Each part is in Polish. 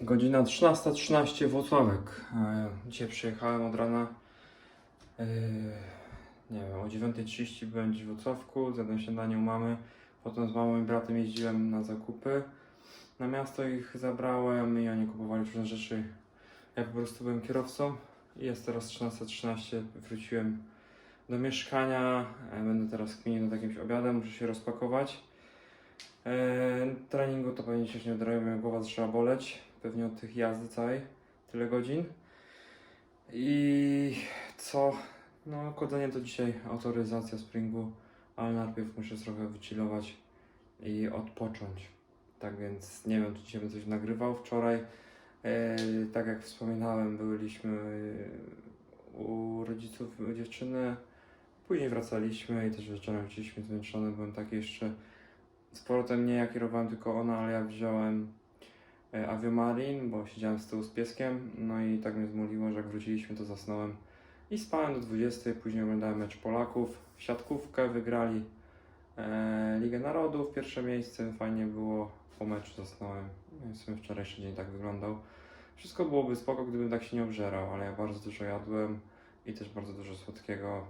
Godzina 13.13 Włocławek. E, Dzisiaj przyjechałem od rana. e, Nie wiem, o 9.30 byłem w Włocławku, zjadłem śniadanie u mamy. Potem z mamą i bratem jeździłem na zakupy. Na miasto ich zabrałem i oni kupowali różne rzeczy. Ja po prostu byłem kierowcą. Jest teraz 13.13, wróciłem do mieszkania. E, Będę teraz kminił nad jakimś obiadem, muszę się rozpakować. Treningu to pewnie dzisiaj nie odrobię, głowa zaczęła boleć. Pewnie od tych jazdy całej, tyle godzin. I co? No, kodzenie to dzisiaj autoryzacja springu, ale najpierw muszę trochę wychillować i odpocząć. Tak więc nie wiem, czy dzisiaj będę coś nagrywał. Wczoraj, e, tak jak wspominałem, byliśmy u rodziców dziewczyny. Później wracaliśmy i też wieczorem wróciliśmy zmęczony. Byłem taki jeszcze z powrotem nie ja kierowałem, tylko ona, ale ja wziąłem Aviomarin, bo siedziałem z tyłu z pieskiem, no i tak mnie zmuliło, że jak wróciliśmy, to zasnąłem i spałem do 20, później oglądałem mecz Polaków, w siatkówkę wygrali e, Ligę Narodów, pierwsze miejsce, fajnie było, po meczu zasnąłem, no w sumie wczorajszy dzień tak wyglądał. Wszystko byłoby spoko, gdybym tak się nie obżerał, ale ja bardzo dużo jadłem i też bardzo dużo słodkiego.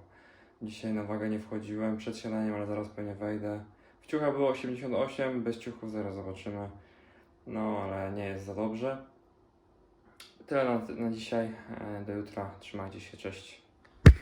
Dzisiaj na wagę nie wchodziłem przed śniadaniem, ale zaraz pewnie wejdę. W było 88, bez ciuchów zaraz zobaczymy. No, ale nie jest za dobrze. Tyle na, na dzisiaj. E, Do jutra. Trzymajcie się, cześć.